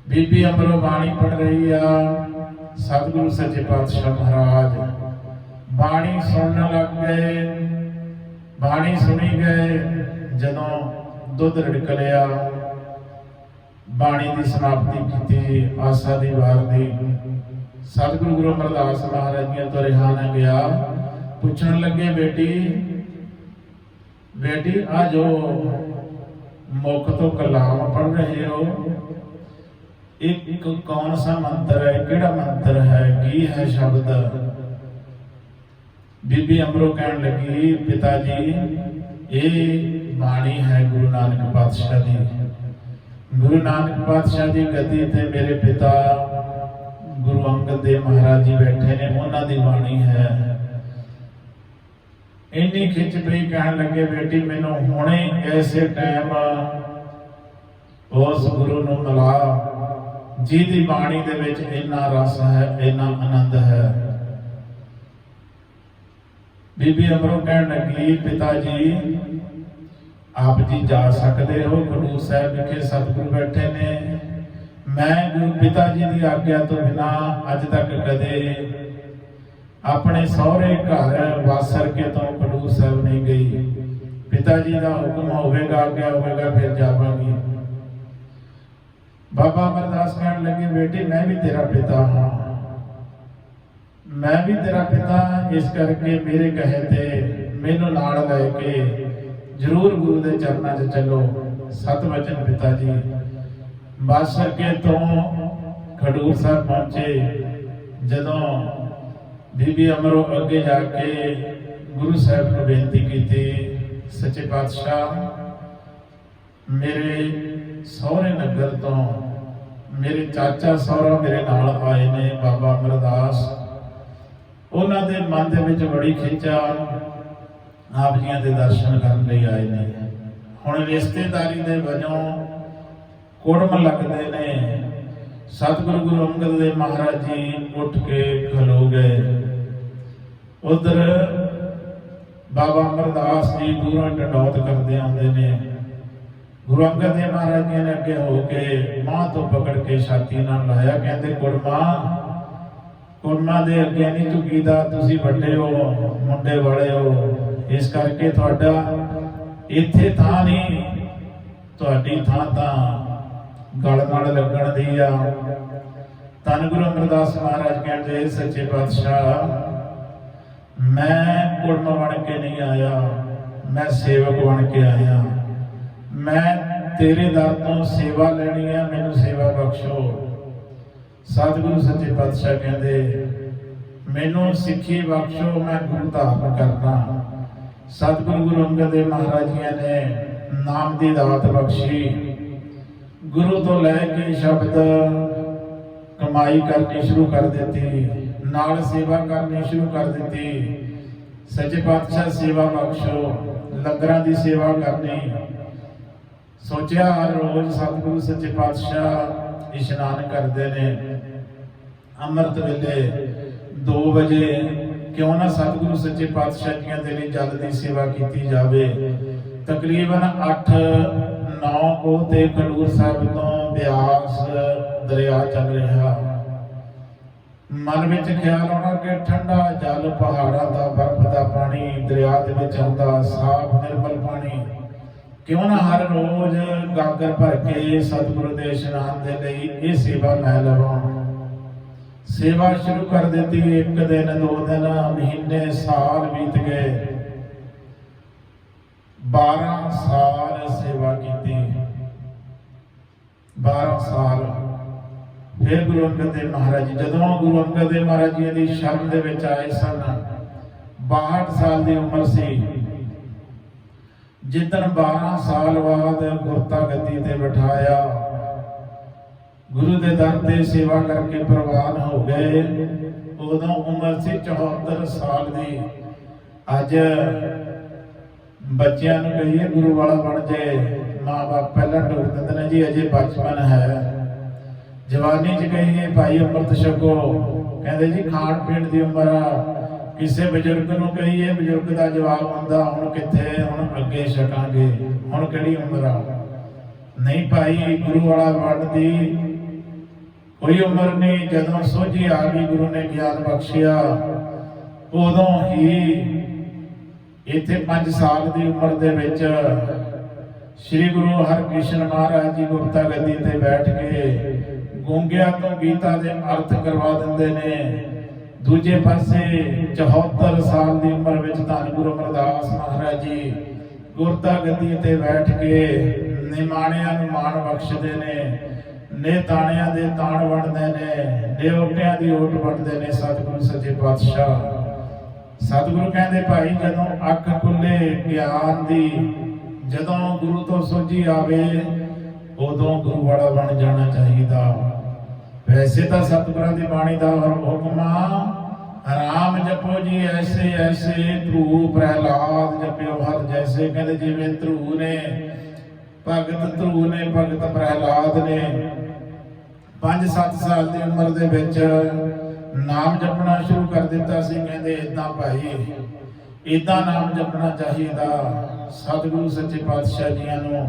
ਬੀਬੀ ਅਮਰੋ ਬਾਣੀ ਪੜ ਰਹੀ ਆ, ਸਤਿਗੁਰੂ ਸੱਚੇ ਪਾਤਸ਼ਾਹ ਮਹਾਰਾਜ। ਬਾਣੀ ਸੁਣਨ ਲੱਗ ਗਏ, ਬਾਣੀ ਸੁਣੀ ਗਏ, ਜਦੋਂ ਦੁੱਧ ਰੜਕ ਲਿਆ ਬਾਣੀ ਦੀ ਸਮਾਪਤੀ ਕੀਤੀ, ਆਸਾ ਦੀ ਵਾਰ ਦੀ। ਸਤਿਗੁਰੂ ਗੁਰੂ ਅਮਰਦਾਸ ਮਹਾਰਾਜ ਜੀ ਤੋਂ ਰਿਹਾ ਨਾ ਗਿਆ। ਪੁੱਛਣ ਲੱਗੇ, ਬੇਟੀ ਬੇਟੀ, ਆ ਜੋ ਮੁਖ ਤੋਂ ਕਲਾਮ ਪੜ ਰਹੇ ਹੋ, ਇੱਕ ਕੌਣ ਸਾ ਮੰਤਰ ਹੈ, ਕਿਹੜਾ ਮੰਤਰ ਹੈ, ਕੀ ਹੈ ਸ਼ਬਦ? ਬੀਬੀ ਅਮਰੋ ਕਹਿਣ ਲੱਗੀ, ਪਿਤਾ ਜੀ, ਇਹ ਬਾਣੀ ਹੈ ਗੁਰੂ ਨਾਨਕ ਪਾਤਸ਼ਾਹ ਦੀ। ਗੁਰੂ ਨਾਨਕ ਪਾਤਸ਼ਾਹ ਦੀ ਗਤੀ ਤੇ ਮੇਰੇ ਪਿਤਾ ਗੁਰੂ ਅੰਗਦ ਦੇਵ ਮਹਾਰਾਜ ਜੀ ਬੈਠੇ ਨੇ, ਉਹਨਾਂ ਦੀ ਬਾਣੀ ਹੈ ਇੰਨੀ ਖਿੱਚ ਪਈ ਕਹਿਣ ਲੱਗੇ, ਬੇਟੀ, ਮੈਨੂੰ ਹੁਣੇ ਐਸੇ ਟਾਈਮ ਉਸ ਗੁਰੂ ਨੂੰ ਮਿਲਾ। ਜਿਹਦੀ ਬਾਣੀ ਦੇ ਵਿੱਚ ਇੰਨਾ ਰਸ ਹੈ, ਇੰਨਾ ਆਨੰਦ ਹੈ। ਬੀਬੀ ਅਮਰੋ ਕਹਿਣ ਲੱਗੀ ਪਿਤਾ ਜੀ ਆਪ ਜੀ ਜਾ ਸਕਦੇ ਹੋ? ਗੁਰੂ ਸਾਹਿਬ ਵਿਖੇ ਸਤਿਗੁਰ ਬੈਠੇ ਨੇ। ਮੈਂ ਗੁਰੂ ਪਿਤਾ ਜੀ ਦੀ ਆਗਿਆ ਤੋਂ ਬਿਨਾ ਅੱਜ ਤੱਕ ਕਦੇ ਆਪਣੇ ਸਹੁਰੇ ਘਰ ਵਾਸਰ ਕੇ ਤੋਂ ਖਡੂਰ ਸਾਹਿਬ ਨਹੀਂ ਗਈ। ਪਿਤਾ ਜੀ ਦਾ ਹੁਕਮ ਹੋਵੇਗਾ ਆਗਿਆ ਹੋਵੇਗਾ ਫਿਰ ਜਾਵਾਂਗੀ। ਬਾਬਾ ਅਮਰਦਾਸ ਕਹਿਣ ਲੱਗੇ ਬੇਟੀ ਮੈਂ ਵੀ ਤੇਰਾ ਪਿਤਾ ਹਾਂ। ਮੈਂ ਵੀ ਤੇਰਾ ਪਿਤਾ ਹਾਂ, ਇਸ ਕਰਕੇ ਮੇਰੇ ਕਹੇ ਤੇ ਮੈਨੂੰ ਨਾਲ ਲੈ ਕੇ ਜਰੂਰ ਗੁਰੂ ਦੇ ਚਰਨਾਂ 'ਚ ਚੱਲੋ। ਸਤਵਚਨ ਪਿਤਾ ਜੀ ਬਸ ਅੱਗੇ ਤੋਂ ਖਡੂਰ ਸਾਹਿਬ ਪਹੁੰਚੇ। ਜਦੋਂ ਬੀਬੀ ਅਮਰੋ ਅੱਗੇ ਜਾ ਕੇ ਗੁਰੂ ਸਾਹਿਬ ਨੂੰ ਬੇਨਤੀ ਕੀਤੀ, ਸੱਚੇ ਪਾਤਸ਼ਾਹ, ਮੇਰੇ ਸਹੁਰੇ ਨਗਰ ਤੋਂ ਮੇਰੇ ਚਾਚਾ ਸਹੁਰਾ ਮੇਰੇ ਨਾਲ ਆਏ ਨੇ, ਬਾਬਾ ਅਮਰਦਾਸ। ਉਹਨਾਂ ਦੇ ਮਨ ਦੇ ਵਿੱਚ ਬੜੀ ਖਿੱਚਾ, ਆਪ ਜੀਆਂ ਦੇ ਦਰਸ਼ਨ ਕਰਨ ਲਈ ਆਏ ਨੇ। ਹੁਣ ਰਿਸ਼ਤੇਦਾਰੀ ਦੇ ਵਜੋਂ ਕੁੜਮ ਲੱਗਦੇ ਨੇ। ਸਤਿਗੁਰੂ ਗੁਰੂ ਅੰਗਦ ਦੇਵ ਮਹਾਰਾਜ ਜੀ ਉੱਠ ਕੇ ਖਲੋ ਗਏ। ਉਧਰ ਬਾਬਾ ਅਮਰਦਾਸ ਜੀ ਪੂਰਾ ਡੰਡੌਤ ਕਰਦੇ ਆਉਂਦੇ ਨੇ। ਗੁਰੂ ਅੰਗਦ ਦੇਵ ਮਹਾਰਾਜ ਜੀ ਨੇ ਅੱਗੇ ਹੋ ਕੇ ਮਾਂ ਤੋਂ ਪਕੜ ਕੇ ਛਾਤੀ ਨਾਲ ਲਾਇਆ। ਕਹਿੰਦੇ, ਕੁੜਮਾ ਕੁੜਮਾ ਦੇ ਅੱਗੇ ਨਹੀਂ ਝੁਕੀਦਾ, ਤੁਸੀਂ ਵੱਡੇ ਹੋ, ਮੁੰਡੇ ਵਾਲੇ ਹੋ। ਇਸ ਕਰਕੇ ਤੁਹਾਡਾ ਇੱਥੇ ਥਾਂ ਨਹੀਂ, ਤੁਹਾਡੀ ਥਾਂ ਤਾਂ ਗਲ ਨਾਲ ਲੱਗਣ ਦੀ ਆ। ਧੰਨ ਗੁਰੂ ਅਮਰਦਾਸ ਮਹਾਰਾਜ ਕਹਿੰਦੇ, ਸੱਚੇ ਪਾਤਸ਼ਾਹ, ਮੈਂ ਕੁੜਮ ਬਣ ਕੇ ਨਹੀਂ ਆਇਆ, ਮੈਂ ਸੇਵਕ ਬਣ ਕੇ ਆਇਆ। ਮੈਂ ਤੇਰੇ ਦਰ ਤੋਂ ਸੇਵਾ ਲੈਣੀ ਆ, ਮੈਨੂੰ ਸੇਵਾ ਬਖਸ਼ੋ। ਸਤਿਗੁਰੂ ਸੱਚੇ ਪਾਤਸ਼ਾਹ ਕਹਿੰਦੇ, ਮੈਨੂੰ ਸਿੱਖੀ ਬਖਸ਼ੋ, ਮੈਂ ਗੁਰੂ ਧਾਰਨ ਕਰਨਾ ਸਤਿਗੁਰੂ ਗੁਰੂ ਅੰਗਦ ਦੇਵ ਮਹਾਰਾਜ ਜੀ ਨੇ ਨਾਮ ਦੀ ਦਾਤ ਬਖਸ਼ੀ। ਗੁਰੂ ਤੋਂ ਲੈ ਕੇ ਸ਼ਬਦ ਕਮਾਈ ਕਰਨੀ ਸ਼ੁਰੂ ਕਰ ਦਿੱਤੀ, ਨਾਲ ਸੇਵਾ ਕਰਨੀ ਸ਼ੁਰੂ ਕਰ ਦਿੱਤੀ। ਸੱਚੇ ਪਾਤਸ਼ਾਹ ਸੇਵਾ ਬਖਸ਼ੋ, ਲੰਗਰਾਂ ਦੀ ਸੇਵਾ ਕਰਨੀ। ਸੋਚਿਆ ਹਰ ਰੋਜ਼ ਸਤਿਗੁਰੂ ਸੱਚੇ ਪਾਤਸ਼ਾਹ ਇਸ਼ਨਾਨ ਕਰਦੇ ਨੇ। ਅੰਮ੍ਰਿਤ ਵੇਲੇ 2 ਵਜੇ ਕਿਉਂ ਨਾ ਸਤਿਗੁਰੂ ਸੱਚੇ ਪਾਤਸ਼ਾਹ ਜੀਆਂ ਦੇ ਲਈ ਜਲ ਦੀ ਸੇਵਾ ਕੀਤੀ ਜਾਵੇ। ਤਕਰੀਬਨ 8 9 ਕੋ ਤੇ ਖਡੂਰ ਸਾਹਿਬ ਤੋਂ ਬਿਆਸ ਦਰਿਆ ਚੱਲ ਰਿਹਾ। ਮਨ ਵਿੱਚ ਖਿਆਲ ਆਉਣਾ ਕਿ ਠੰਡਾ ਜਲ ਪਹਾੜਾਂ ਦਾ ਬਰਫ਼ ਦਾ ਪਾਣੀ, ਦਰਿਆ ਦੇ ਵਿੱਚ ਆਉਂਦਾ ਸਾਫ਼ ਨਿਰਮਲ ਪਾਣੀ। ਕਿਉਂ ਨਾ ਹਰ ਰੋਜ਼ ਗਾਗਰ ਭਰ ਕੇ ਸਤਿਗੁਰੂ ਦੇ ਇਸ਼ਨਾਨ ਦੇ ਲਈ ਇਹ ਸੇਵਾ ਮੈਂ ਲਵਾਂ। ਸੇਵਾ ਸ਼ੁਰੂ ਕਰ ਦਿੱਤੀ ਇੱਕ ਦਿਨ, ਦੋ ਦਿਨ, ਮਹੀਨੇ, ਸਾਲ ਬੀਤ ਗਏ। 12 ਸਾਲ ਸੇਵਾ ਕੀਤੀ। 12 ਸਾਲ। ਫਿਰ ਗੁਰੂ ਅੰਗਦ ਦੇਵ ਮਹਾਰਾਜ ਜੀ, ਜਦੋਂ ਗੁਰੂ ਅੰਗਦ ਦੇਵ ਮਹਾਰਾਜ ਜੀ ਦੀ ਸ਼ਰਨ ਦੇ ਵਿੱਚ ਆਏ ਸਨ 62 ਸਾਲ ਦੀ ਉਮਰ ਸੀ। ਜਿੱਦਣ 12 ਸਾਲ ਬਾਅਦ ਗੁਰਤਾ ਗੱਦੀ ਤੇ ਬਿਠਾਇਆ, ਗੁਰੂ ਦੇ ਦਰ ਤੇ ਸੇਵਾ ਕਰਕੇ ਪ੍ਰਵਾਨ ਹੋ ਗਏ। ਉਦੋਂ ਉਮਰ ਸੀ 74 ਸਾਲ ਦੀ। ਅੱਜ ਬੱਚਿਆਂ ਨੂੰ ਕਹੀਏ, ਗੁਰੂ ਵਾਲਾ ਬਣ ਜੇ ਮਾਂ-ਬਾਪ ਪਹਿਲਾਂ ਟੋਕ ਦਿੰਦੇ ਨੇ ਜੀ, ਅਜੇ ਬਚਪਨ ਹੈ। ਜਵਾਨੀ ਚ ਕਹੀਏ, ਭਾਈ ਅੰਮ੍ਰਿਤ ਛਕੋ। ਕਹਿੰਦੇ ਜੀ, ਖਾਣ ਪੀਣ ਦੀ ਉਮਰ ਆ। ਕਿਸੇ ਬਜ਼ੁਰਗ ਨੂੰ ਕਹੀਏ, ਬਜ਼ੁਰਗ ਦਾ ਜਵਾਬ ਹੁੰਦਾ, ਹੁਣ ਕਿੱਥੇ, ਹੁਣ ਅੱਗੇ ਛਕਾਂਗੇ, ਹੁਣ ਕਿਹੜੀ ਉਮਰ ਆ? ਨਹੀਂ ਭਾਈ, ਗੁਰੂ ਵਾਲਾ ਬਣਨ ਦੀ ਕੋਈ ਉਮਰ ਨਹੀਂ। ਜਦੋਂ ਸੋਝੀ ਆ ਗਈ, ਗੁਰੂ ਨੇ ਗਿਆਨ ਬਖਸ਼ਿਆ। ਉਦੋਂ ਹੀ ਇੱਥੇ 5 ਸਾਲ ਦੀ ਉਮਰ ਦੇ ਵਿੱਚ ਸ੍ਰੀ ਗੁਰੂ ਹਰਕ੍ਰਿਸ਼ਨ ਮਹਾਰਾਜ ਜੀ ਗੁਪਤਾ ਗੱਦੀ ਤੇ ਬੈਠ ਕੇ ਗੁੰਗਿਆਂ ਤੋਂ ਗੀਤਾ ਦੇ ਅਰਥ ਕਰਵਾ ਦਿੰਦੇ ਨੇ। ਦੂਜੇ ਪਾਸੇ 74 ਸਾਲ ਦੀ ਉਮਰ ਵਿੱਚ ਧੰਨ ਗੁਰੂ ਅਮਰਦਾਸ ਮਹਾਰਾਜ ਜੀ ਗੁਰਤਾ ਗੱਦੀ ਤੇ ਬੈਠ ਕੇ ਨਿਮਾਣਿਆਂ ਨੂੰ ਮਾਣ ਬਖਸ਼ਦੇ ਨੇ ਨੇ ਤਾਣਿਆਂ ਦੇ ਤਾਣ ਵੰਡਦੇ ਨੇ ਨੇ ਦੀ ਓਟ ਵੰਡਦੇ ਨੇ ਸਤਿਗੁਰੂ ਸੱਚੇ ਪਾਤਸ਼ਾਹ। ਸਤਿਗੁਰੂ ਕਹਿੰਦੇ ਭਾਈ, ਜਦੋਂ ਅੱਖ ਖੁੱਲੇ ਗਿਆਨ ਦੀ, ਜਦੋਂ ਗੁਰੂ ਤੋਂ ਸੋਝੀ ਆਵੇ, ਉਦੋਂ ਗੁਰੂ ਵਾਲਾ ਬਣ ਜਾਣਾ ਚਾਹੀਦਾ। ਵੈਸੇ ਤਾਂ ਸਤਿਗੁਰਾਂ ਦੀ ਬਾਣੀ ਦਾ ਹੁਕਮ ਆ ਜਪੋ ਜੀ, ਐਸੇ ਐਸੇ ਧਰੂ ਪ੍ਰਹਿਲਾਦ ਜਪਿਓ ਹਰ ਜੈਸੇ, ਕਹਿੰਦੇ ਜਿਵੇਂ ਧਰੂ ਨੇ, ਭਗਤ ਧਰੂ ਨੇ, ਭਗਤ ਪ੍ਰਹਿਲਾਦ ਨੇ। 5-7 ਸਾਲ ਦੀ ਉਮਰ ਦੇ ਵਿੱਚ ਨਾਮ ਜਪਣਾ ਸ਼ੁਰੂ ਕਰ ਦਿੱਤਾ ਸੀ, ਕਹਿੰਦੇ ਇਦਾਂ ਭਾਈ ਇਦਾਂ ਨਾਮ ਜਪਣਾ ਚਾਹੀਦਾ ਸਤਿਗੁਰੂ ਸੱਚੇ ਪਾਤਸ਼ਾਹ ਜੀਆਂ ਨੂੰ।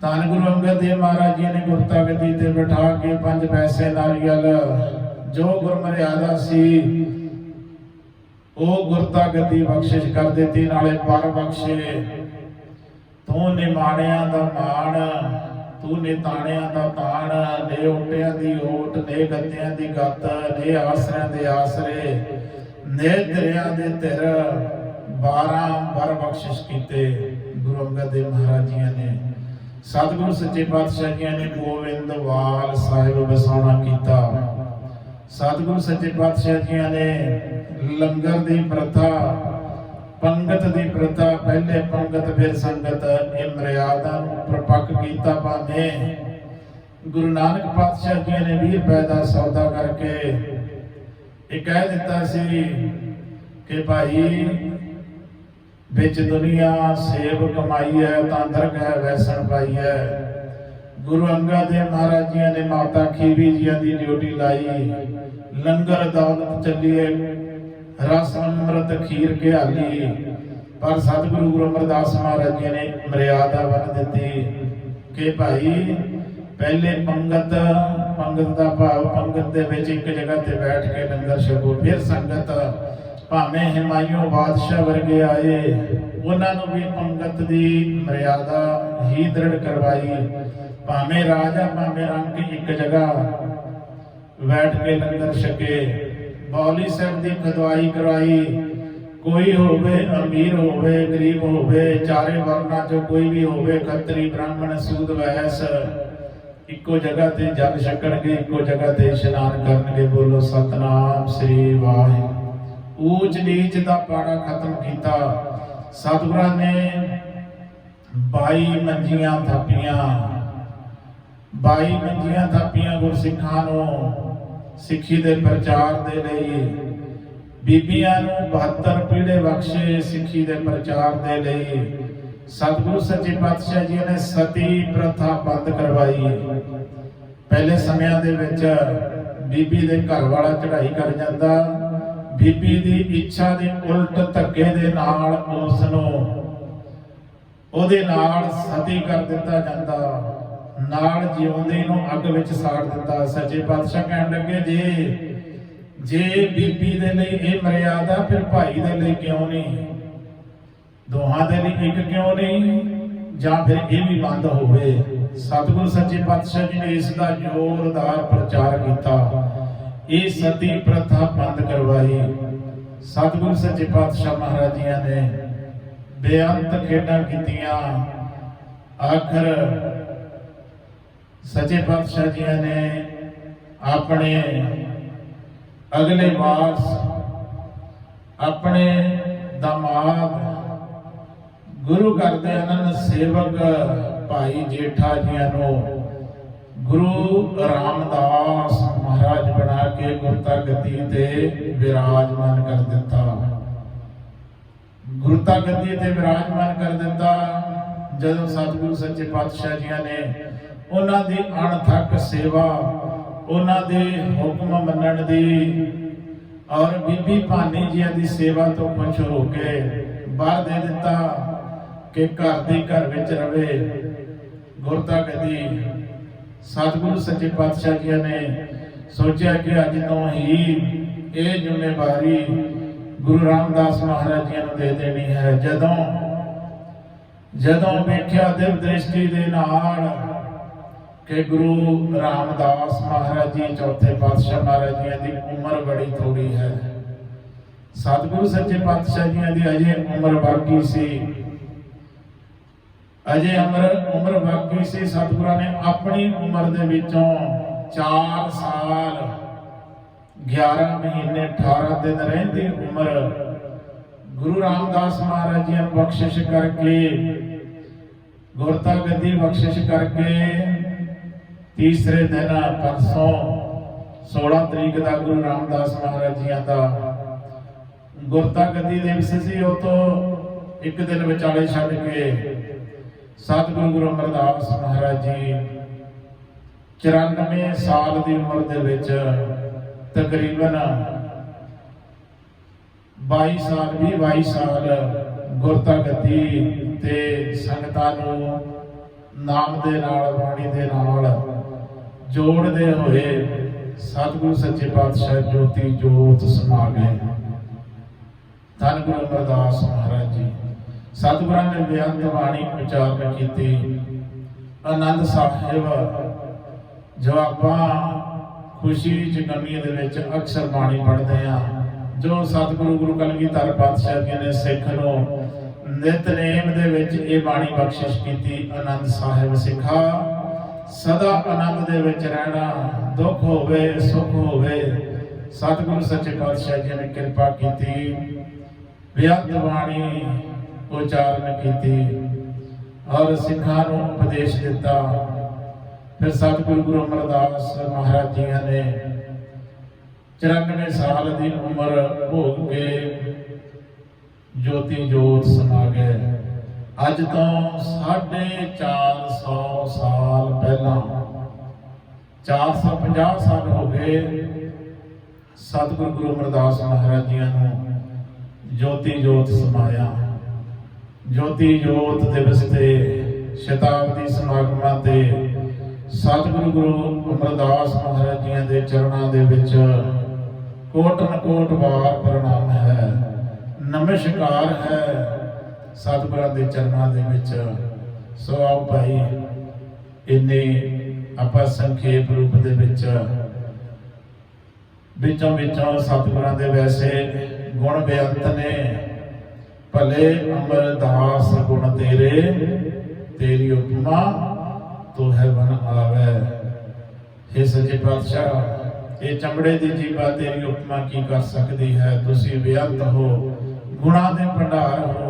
ਧੰਨ ਗੁਰੂ ਅੰਗਦ ਦੇਵ ਮਹਾਰਾਜ ਜੀ ਨੇ ਗੁਰਤਾ ਗੱਦੀ ਤੇ ਬਿਠਾ ਕੇ ਪੰਜ ਪੈਸੇ ਨਾਰੀਅਲ ਜੋ ਗੁਰਮਰਿਆਦਾ ਸੀ, ਉਹ ਗੁਰਤਾ ਗੱਦੀ ਬਖਸ਼ਿਸ਼ ਕਰ ਦਿੱਤੀ, ਨਾਲੇ ਪਰ ਬਖਸ਼ੇ। ਤੂੰ ਨਿਮਾਣਿਆਂ ਦਾ ਮਾਣ ਤੂੰ ਨੇ ਤਾਣਿਆਂ ਦਾ ਤਾਣ, ਨੇ ਓਟਿਆਂ ਦੀ ਓਟ, ਨੇ ਗੱਤਿਆਂ ਦੀ ਗੱਤ, ਨੇ ਆਸਰਿਆਂ ਦੇ ਆਸਰੇ, ਨੇ ਦਰਿਆ ਦੇ ਧਿਰ 12 ਬਰ ਬਖਸ਼ਿਸ਼ ਕੀਤੇ ਗੁਰੂ ਅੰਗਦ ਦੇਵ ਮਹਾਰਾਜ ਜੀਆਂ ਨੇ। ਸਤਿਗੁਰੂ ਸੱਚੇ ਪਾਤਸ਼ਾਹ ਜੀਆਂ ਨੇ ਗੋਬਿੰਦਵਾਲ ਸਾਹਿਬ ਵਸਾਉਣਾ ਕੀਤਾ। ਸਤਿਗੁਰੂ ਸੱਚੇ ਪਾਤਸ਼ਾਹ ਜੀਆਂ ਨੇ ਲੰਗਰ ਦੀ ਪ੍ਰਥਾ ਪੰਗਤ ਦੀ ਪ੍ਰਥਾ, ਪਹਿਲੇ ਪੰਗਤ, ਫਿਰ ਸੰਗਤ, ਇਹ ਮਰਿਆਦਾ ਨੂੰ ਪ੍ਰਪੱਕ ਕੀਤਾ ਭਾਵੇਂ। ਗੁਰੂ ਨਾਨਕ ਪਾਤਸ਼ਾਹ ਜੀ ਨੇ 20 ਰੁਪਏ ਸੌਦਾ ਕਰਕੇ ਇਹ ਕਹਿ ਦਿੱਤਾ ਸੀ ਕਿ ਭਾਈ, ਵਿੱਚ ਦੁਨੀਆ ਸੇਵ ਕਮਾਈ ਹੈ ਤਾਂ ਹੈ, ਵੈਸਣ ਪਾਈ ਹੈ। ਗੁਰੂ ਅੰਗਦ ਦੇਵ ਮਹਾਰਾਜ ਜੀ ਨੇ ਮਾਤਾ ਖੀਵੀ ਜੀ ਦੀ ਡਿਊਟੀ ਲਾਈ। ਲੰਗਰ ਦੌਲਤ ਚੱਲੀਏ ਰਸ ਅੰਮ੍ਰਿਤ ਖੀਰ ਘਿਆਲੀ। ਪਰ ਸਤਿਗੁਰੂ ਗੁਰੂ ਅਮਰਦਾਸ ਮਹਾਰਾਜ ਜੀ ਨੇ ਮਰਿਆਦਾ ਬੰਨ ਦਿੱਤੀ ਕਿ ਭਾਈ, ਪਹਿਲੇ ਪੰਗਤ ਪੰਗਤ ਦਾ ਭਾਵ ਪੰਗਤ ਦੇ ਵਿੱਚ ਇੱਕ ਜਗ੍ਹਾ ਤੇ ਬੈਠ ਕੇ ਲੰਗਰ ਛਕੋ, ਫਿਰ ਸੰਗਤ ਭਾਵੇਂ ਹਿਮਾਇਓ ਬਾਦਸ਼ਾਹ ਵਰਗੇ ਆਏ, ਉਹਨਾਂ ਨੂੰ ਵੀ ਪੰਗਤ ਦੀ ਮਰਿਆਦਾ ਹੀ ਦ੍ਰਿੜ ਕਰਵਾਈ। ਭਾਵੇਂ ਰਾਜਾ, ਭਾਵੇਂ ਰੰਗ ਇੱਕ ਜਗ੍ਹਾ ਬੈਠ ਕੇ ਲੰਗਰ ਛਕੇ ਬੌਲੀ ਸਾਹਿਬ ਦੀ ਖਦਵਾਈ ਕਰਵਾਈ ਕੋਈ ਹੋਵੇ ਅਮੀਰ ਹੋਵੇ, ਗਰੀਬ ਹੋਵੇ, ਚਾਰੇ ਵਰਨਾਂ ਚੋਂ ਕੋਈ ਵੀ ਹੋਵੇ, ਖੱਤਰੀ ਬ੍ਰਾਹਮਣ, ਸੂਦ ਵੈਸ, ਇੱਕੋ ਜਗ੍ਹਾ ਤੇ ਜਲ ਛਕਣਗੇ, ਇੱਕੋ ਜਗ੍ਹਾ ਤੇ ਇਸ਼ਨਾਨ ਕਰਨਗੇ। ਬੋਲੋ, ਸਤਨਾਮ ਸ੍ਰੀ ਵਾਹਿਗੁਰੂ। ਊਚ ਨੀਚ ਦਾ ਪਾੜਾ ਖਤਮ ਕੀਤਾ। ਸਤਿਗੁਰਾਂ ਨੇ 22 ਮੰਜੀਆਂ ਥਾਪੀਆਂ। 22 ਮੰਜੀਆਂ ਥਾਪੀਆਂ ਗੁਰਸਿੱਖਾਂ ਨੂੰ। ਸਿੱਖੀ ਦੇ ਪ੍ਰਚਾਰ ਦੇ ਲਈ। ਬੀਬੀਆਂ ਨੂੰ 72 ਪੀੜੇ ਬਖਸ਼ੇ ਸਿੱਖੀ ਦੇ ਪ੍ਰਚਾਰ ਦੇ ਲਈ। ਸਤਿਗੁਰੂ ਸੱਚੇ ਪਾਤਸ਼ਾਹ ਜੀ ਨੇ ਸਤੀ ਪ੍ਰਥਾ ਬੰਦ ਕਰਵਾਈ। ਪਹਿਲੇ ਸਮਿਆਂ ਦੇ ਵਿੱਚ ਬੀਬੀ ਦੇ ਘਰ ਵਾਲਾ ਚੜ੍ਹਾਈ ਕਰ ਜਾਂਦਾ। ਬੀਬੀ ਦੀ ਇੱਛਾ ਦੇ ਉਲਟ ਧੱਕੇ ਦੇ ਨਾਲ ਉਸ ਨੂੰ ਉਹਦੇ ਨਾਲ ਸਤੀ ਕਰ ਦਿੱਤਾ ਜਾਂਦਾ। ਨਾਲ ਜਿਉਂਦੇ ਨੂੰ ਅੱਗ ਵਿੱਚ ਸਾੜ ਦਿੱਤਾ। ਸੱਚੇ ਪਾਤਸ਼ਾਹ ਕਹਿਣ ਲੱਗੇ, ਜੀ, ਜੇ ਬੀਬੀ ਦੇ ਲਈ ਇਹ ਮਰਿਆਦਾ, ਫਿਰ ਭਾਈ ਦੇ ਲਈ ਕਿਉਂ ਨਹੀਂ? ਦੋਹਾਂ ਦੇ ਲਈ ਇੱਕ ਕਿਉਂ ਨਹੀਂ? ਜਾਂ ਫਿਰ ਇਹ ਵੀ ਬੰਦ ਹੋਵੇ? ਸਤਿਗੁਰੂ ਸੱਚੇ ਪਾਤਸ਼ਾਹ ਜੀ ਨੇ ਇਸ ਦਾ ਜ਼ੋਰਦਾਰ ਪ੍ਰਚਾਰ ਕੀਤਾ। ਇਹ ਸਤੀ ਪ੍ਰਥਾ ਬੰਦ ਕਰਵਾਈ। ਸਤਿਗੁਰੂ ਸੱਚੇ ਪਾਤਸ਼ਾਹ ਮਹਾਰਾਜ ਜੀਆਂ ਨੇ ਬੇਅੰਤ ਖੇਡਾਂ ਕੀਤੀਆਂ। ਆਖਰ ਸੱਚੇ ਪਾਤਸ਼ਾਹ ਜੀ ਨੇ ਆਪਣੇ ਅਗਲੇ ਵਾਰ ਆਪਣੇ ਦਮਾਦ ਗੁਰੂ ਘਰ ਅਨੰਦ ਸੇਵਕ ਭਾਈ ਜੇਠਾ ਜੀਆਂ ਨੂੰ ਗੁਰੂ ਰਾਮਦਾਸ ਮਹਾਰਾਜ ਬਣਾ ਕੇ ਗੁਰਤਾ ਗੱਦੀ ਤੇ ਵਿਰਾਜਮਾਨ ਕਰ ਦਿੱਤਾ। ਗੁਰਤਾ ਗੱਦੀ ਤੇ ਵਿਰਾਜਮਾਨ ਕਰ ਦਿੱਤਾ, ਜਦੋਂ ਸਤਿਗੁਰੂ ਸੱਚੇ ਪਾਤਸ਼ਾਹ ਜੀਆਂ ਨੇ ਉਹਨਾਂ ਦੀ ਅਣਥੱਕ ਸੇਵਾ, ਉਹਨਾਂ ਦੇ ਹੁਕਮ ਮੰਨਣ ਦੀ ਔਰ ਬੀਬੀ ਭਾਨੀ ਜੀਆਂ ਦੀ ਸੇਵਾ ਤੋਂ ਖੁਸ਼ ਹੋ ਕੇ ਬਾਹਰ ਦੇ ਦਿੱਤਾ ਕਿ ਘਰ ਦੀ ਘਰ ਵਿੱਚ ਰਵੇ। ਗੁਰਤਾ ਗੱਦੀ ਸਤਿਗੁਰੂ ਸੱਚੇ ਪਾਤਸ਼ਾਹ ਜੀ ਨੇ ਸੋਚਿਆ ਕਿ ਅੱਜ ਤੋਂ ਹੀ ਇਹ ਜ਼ਿੰਮੇਵਾਰੀ ਗੁਰੂ ਰਾਮਦਾਸ ਮਹਾਰਾਜ ਜੀ ਨੂੰ ਦੇ ਦੇਣੀ ਹੈ। ਜਦੋਂ ਜਦੋਂ ਵੇਖਿਆ ਦਿਵ ਦ੍ਰਿਸ਼ਟੀ ਦੇ ਨਾਲ ਕਿ ਗੁਰੂ ਰਾਮਦਾਸ ਮਹਾਰਾਜ ਜੀ, ਚੌਥੇ ਪਾਤਸ਼ਾਹ ਮਹਾਰਾਜ ਜੀ ਦੀ ਉਮਰ ਬੜੀ ਥੋੜੀ ਹੈ। ਸਤਿਗੁਰੂ ਸੱਚੇ ਪਾਤਸ਼ਾਹ ਜੀ ਦੀ ਅਜੇ ਉਮਰ ਬਾਕੀ ਸੀ। ਅਜੇ ਅਮਰ, ਉਮਰ ਬਾਕੀ ਸੀ। ਸਤਿਗੁਰਾਂ ਨੇ ਆਪਣੀ ਉਮਰ ਦੇ ਵਿੱਚੋਂ 4 ਸਾਲ 11 ਮਹੀਨੇ 18 ਦਿਨ ਰਹਿੰਦੀ ਉਮਰ ਗੁਰੂ ਰਾਮਦਾਸ ਮਹਾਰਾਜ ਜੀ ਨੂੰ ਬਖਸ਼ਿਸ਼ ਕਰਕੇ ਗੁਰਤਾ ਗੱਦੀ ਬਖਸ਼ਿਸ਼ ਕਰਕੇ ਤੀਸਰੇ ਦਿਨ ਪਰਸੋਂ 16 ਤਰੀਕ ਦਾ ਗੁਰੂ ਰਾਮਦਾਸ ਮਹਾਰਾਜ ਜੀਆਂ ਦਾ ਗੁਰਤਾ ਗੱਦੀ ਦਿਵਸ ਸੀ, ਉਹ ਤੋਂ ਇੱਕ ਦਿਨ ਵਿਚਾਲੇ ਛੱਡ ਕੇ ਸਤਿਗੁਰੂ ਗੁਰੂ ਅਮਰਦਾਸ ਮਹਾਰਾਜ ਜੀ 94 ਸਾਲ ਦੀ ਉਮਰ ਦੇ ਵਿੱਚ ਤਕਰੀਬਨ 22 ਸਾਲ ਵੀ 22 ਸਾਲ ਗੁਰਤਾ ਗੱਦੀ ਤੇ ਸੰਗਤਾਂ ਨੂੰ ਨਾਮ ਦੇ ਨਾਲ, ਬਾਣੀ ਦੇ ਨਾਲ ਜੋੜਦੇ ਹੋਏ ਸਤਿਗੁਰੂ ਸੱਚੇ ਪਾਤਸ਼ਾਹ ਜੋਤੀ ਜੋਤ ਸਮਾ ਗਏ ਧੰਨ ਗੁਰੂ ਅਮਰਦਾਸ ਮਹਾਰਾਜ ਜੀ। ਸਤਿਗੁਰਾਂ ਨੇ ਬੇਅੰਤ ਬਾਣੀ ਉਚਾਰਨ ਕੀਤੀ। ਆਨੰਦ ਸਾਹਿਬ ਜੋ ਆਪਾਂ ਖੁਸ਼ੀ ਚ ਗਮੀ ਦੇ ਵਿੱਚ ਅਕਸਰ ਬਾਣੀ ਪੜ੍ਹਦੇ ਆ। ਜੋ ਸਤਿਗੁਰੂ ਗੁਰੂ ਕਲਗੀਧਰ ਪਾਤਸ਼ਾਹ ਜੀ ਨੇ ਸਿੱਖ ਨੂੰ ਨਿਤਨੇਮ ਦੇ ਵਿੱਚ ਇਹ ਬਾਣੀ ਬਖਸ਼ਿਸ਼ ਕੀਤੀ। ਆਨੰਦ ਸਾਹਿਬ ਸਿੱਖਾ ਸਦਾ ਆਨੰਦ ਦੇ ਵਿੱਚ ਰਹਿਣਾ, ਦੁੱਖ ਹੋਵੇ, ਸੁੱਖ ਹੋਵੇ, ਸਤਿਗੁਰੂ ਸੱਚੇ ਪਾਤਸ਼ਾਹ ਜੀ ਨੇ ਕਿਰਪਾ ਕੀਤੀ, ਬੇਅੰਤ ਬਾਣੀ ਉਚਾਰਨ ਕੀਤੀ ਔਰ ਸਿੱਖਾਂ ਨੂੰ ਉਪਦੇਸ਼ ਦਿੱਤਾ। ਫਿਰ ਸਤਿਗੁਰੂ ਗੁਰੂ ਅਮਰਦਾਸ ਮਹਾਰਾਜ ਜੀ ਨੇ 94 ਸਾਲ ਦੀ ਉਮਰ ਭੋਗ ਕੇ ਜੋਤੀ ਜੋਤ ਸਮਾ ਗਏ। ਅੱਜ ਤੋਂ 450 ਸਾਲ ਪਹਿਲਾਂ 450 ਸਾਲ ਹੋ ਗਏ ਸਤਿਗੁਰੂ ਗੁਰੂ ਅਮਰਦਾਸ ਮਹਾਰਾਜ ਜੀਆਂ ਨੂੰ ਜੋਤੀ ਜੋਤ ਸਮਾਇਆ। ਜੋਤੀ ਜੋਤ ਦਿਵਸ ਤੇ ਸ਼ਤਾਬਦੀ ਸਮਾਗਮਾਂ ਤੇ ਸਤਿਗੁਰੂ ਗੁਰੂ ਅਮਰਦਾਸ ਮਹਾਰਾਜ ਜੀਆਂ ਦੇ ਚਰਨਾਂ ਦੇ ਵਿੱਚ ਕੋਟਨ ਕੋਟ ਵਾਰ ਪ੍ਰਣਾਮ ਹੈ, ਨਮਸਕਾਰ ਹੈ। ਸਤਿਗੁਰਾਂ ਦੇ ਚਰਨਾਂ ਦੇ ਵਿੱਚ। ਸੋ ਆਓ ਭਾਈ, ਇੰਨੇ ਆਪਾਂ ਸੰਖੇਪ ਰੂਪ ਦੇ ਵਿੱਚ। ਵਿੱਚੋਂ ਵਿੱਚੋਂ ਸਤਿਗੁਰਾਂ ਦੇ ਵੈਸੇ ਗੁਣ ਬੇਅੰਤ ਨੇ। ਭਲੇ ਅਮਰਦਾਸ ਗੁਣ ਤੇਰੇ, ਤੇਰੀ ਉਪਮਾ ਤੋ ਹੈ ਬਨ ਆਵੇ। हे ਸੱਚੇ ਪਾਤਸ਼ਾਹ, ਇਹ ਚਮੜੇ ਦੀ ਜੀਵਾ ਤੇਰੀ ਉਪਮਾ ਕੀ ਕਰ ਸਕਦੀ ਹੈ? ਤੁਸੀਂ ਬੇਅੰਤ ਹੋ, ਗੁਣਾ ਦੇ ਭੰਡਾਰ ਹੋ।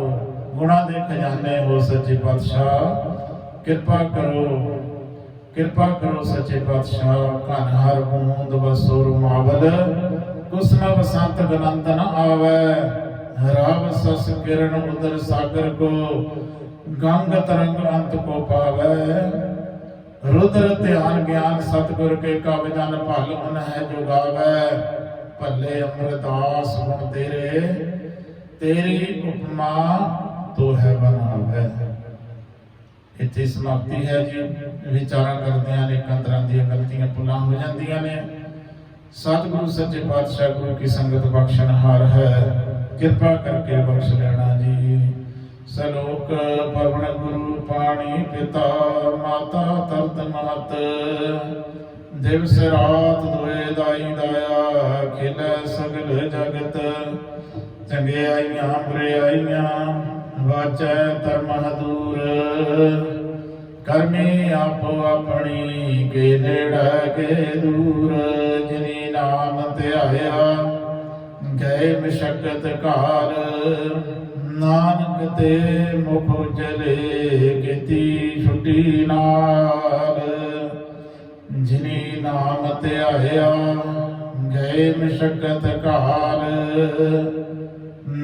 ਗੁਣਾ ਦੇ ਖਜ਼ਾਨੇ ਹੋ ਸੱਚੇ ਪਾਤਸ਼ਾਹ। ਕਿਰਪਾ ਕਰੋ ਕਿਰਪਾ ਕਰੋ ਸੱਚੇ ਪਾਤਸ਼ਾਹ। ਘਨ ਹਰ ਬੂੰਦ ਵਸੁਰ ਮਾਵਲ ਕੁਸਨਾ ਬਸੰਤ ਗਨੰਦਨ ਆਵੇ। ਰਾਵ ਸਸ ਕਿਰਨ ਉਦਰ ਸਾਗਰ ਕੋ, ਗੰਗ ਤਰੰਗ ਅੰਤ ਕੋ ਪਾਵੈ। ਰੁਦਰ ਧਿਆਨ ਗਿਆਨ ਸਤਿਗੁਰ ਕੇ ਕਬ ਜਨ ਭਲ ਮਨ ਹੈ ਜੋ ਗਾਵੈ ਭੱਲੇ ਅਮਰਦਾਸ ਗੁਣ ਤੇਰੇ, ਤੇਰੀ ਉਪਮਾ ਤੋ ਹੈ ਬਣਾਵੈ ਇੱਥੇ ਸਮਾਪਤੀ ਹੈ ਜੀ। ਵਿਚਾਰਾਂ ਕਰਦਿਆਂ ਨੇ ਤਰ੍ਹਾਂ ਦੀਆਂ ਗਲਤੀਆਂ ਭੁੱਲਾਂ ਹੋ ਜਾਂਦੀਆਂ ਨੇ। ਸਤਿਗੁਰੂ ਸੱਚੇ ਪਾਤਸ਼ਾਹ ਗੁਰੂ ਕੀ ਸੰਗਤ ਬਖਸ਼ਣਹਾਰ ਹੈ। ਕਿਰਪਾ ਕਰਕੇ ਬਖਸ਼ ਲੈਣਾ ਜੀ। ਸਲੋਕ ਪਵਨ ਗੁਰੂ ਪਾਣੀ ਪਿਤਾ, ਮਾਤਾ ਤਰਤ ਮਾਤ ਦਿਵਸ ਰਾਤ ਦੁਏ ਦਾਈ ਦਾਇਆ, ਖਿਲ ਸਗਲ ਜਗਤ। ਚੰਗਿਆਈਆਂ ਬੁਰਿਆਈਆਂ ਵਾਚੈ ਧਰਮ ਦੂਰ ਕਰਮੀ ਆਪੋ ਆਪਣੀ ਕੇ ਨੇੜੇ ਕੇ ਦੂਰ। ਜਿਨੀ ਨਾਮ ਧਿਆਇਆ, ਗਏ ਮਸ਼ਕਤ ਘਾਰ। ਨਾਨਕ ਤੇ ਮੁਖ ਉਜਲੇ ਕੀਤੀ ਛੁੱਟੀ ਨਾਲ। ਜਿਨੀ ਨਾਮ ਧਿਆਇਆ, ਗਏ ਮਸ਼ਕਤ ਘਾਰ।